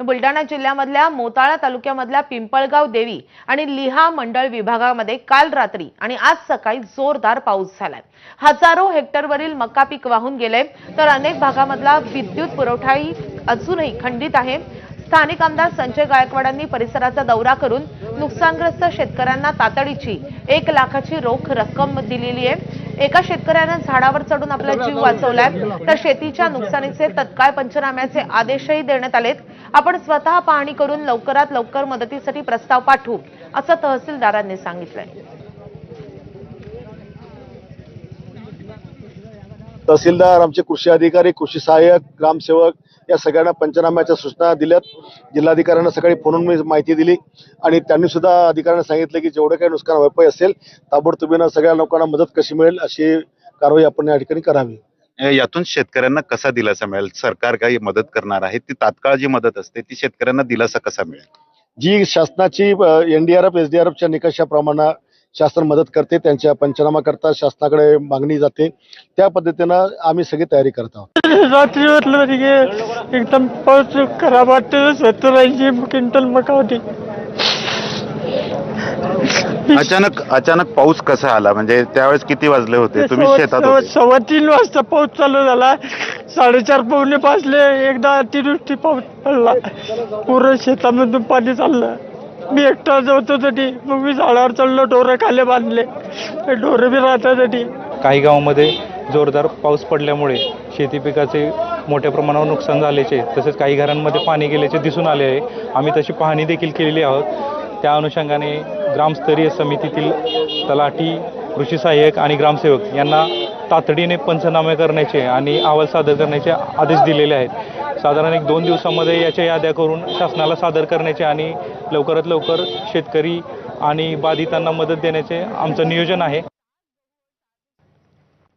बुलढाणा जिल्ह्यामधल्या मोताळा तालुक्यामधल्या पिंपळगाव देवी आणि लिहा मंडळ विभागामध्ये काल रात्री आणि आज सकाळी जोरदार पाऊस झालाय. हजारो हेक्टरवरील मका पीक वाहून गेले तर अनेक भागामधला विद्युत पुरवठाही अजूनही खंडित आहे. स्थानिक आमदार संजय गायकवाडांनी परिसराचा दौरा करून नुकसानग्रस्त शेतकऱ्यांना तातडीची एक लाखाची रोख रक्कम दिलेली आहे. एका शेतकऱ्यानं झाडावर चढून आपला जीव वाचवलाय तर शेतीच्या नुकसानीचे तत्काळ पंचनाम्याचे आदेशही देण्यात आलेत. आपण स्वतः पाहणी करून लवकरात लवकर मदतीसाठी प्रस्ताव पाठवू असं तहसीलदारांनी सांगितलंय. तहसीलदार आमचे कृषी अधिकारी कृषी सहाय्यक ग्रामसेवक या सगळ्यांना पंचनाम्याच्या सूचना दिल्यात. जिल्हाधिकाऱ्यांना सकाळी फोनून मी माहिती दिली आणि त्यांनी सुद्धा अधिकाऱ्यांना सांगितलं की जेवढं काही नुकसान भरपाई असेल ताबडतोबीनं सगळ्या लोकांना मदत कशी मिळेल अशी कारवाई आपण या ठिकाणी करावी. यातून शेतकऱ्यांना कसा दिलासा मिळेल? सरकार काही मदत करणार आहे? ती तात्काळ जी मदत असते ती शेतकऱ्यांना दिलासा कसा मिळेल? जी शासनाची एनडीआरएफ एसडीआरएफच्या निकषाप्रमाणे शासन मदत करते त्यांच्या पंचनामा करता शासनाकडे मागणी जाते. त्या पद्धतीनं आम्ही सगळी तयारी करत आहोत. रात्री वाटलं तरी की एकदम पाऊस खराब वाटतं सत्तर ऐंशी क्विंटल मका होती. अचानक अचानक पाऊस कसा आला? म्हणजे त्यावेळेस किती वाजले होते? तुम्ही सव्वा- शेतात सव्वा- होते. सव्वा तीन वाजता पाऊस चालू झाला. साडेचार पावणे पाचले. एकदा अतिवृष्टी पाऊस पडला. पूर्ण शेतामधून पाणी चाललं. मी एकटा होतो साठी मग मी झाडावर चढलो ढोरं खाले बांधले. ढोरं बी राहण्यासाठी काही गावामध्ये जोरदार पाऊस पडल्यामुळे शेती पिकाचे मोठ्या प्रमाणावर नुकसान झाल्याचे तसेच काही घरांमध्ये पाणी गेल्याचे दिसून आले आहे. आम्ही तशी पाहणी देखील केलेली आहोत. त्या अनुषंगाने ग्रामस्तरीय समितीतील तलाठी कृषी सहाय्यक आणि ग्रामसेवक यांना तातडीने पंचनामे करण्याचे आणि अहवाल सादर करण्याचे आदेश दिलेले आहेत. साधारण एक दोन दिवसामध्ये याच्या याद्या करून शासनाला सादर करण्याचे आणि लवकरात लवकर शेतकरी आणि बाधितांना मदत देण्याचे आमचं नियोजन आहे.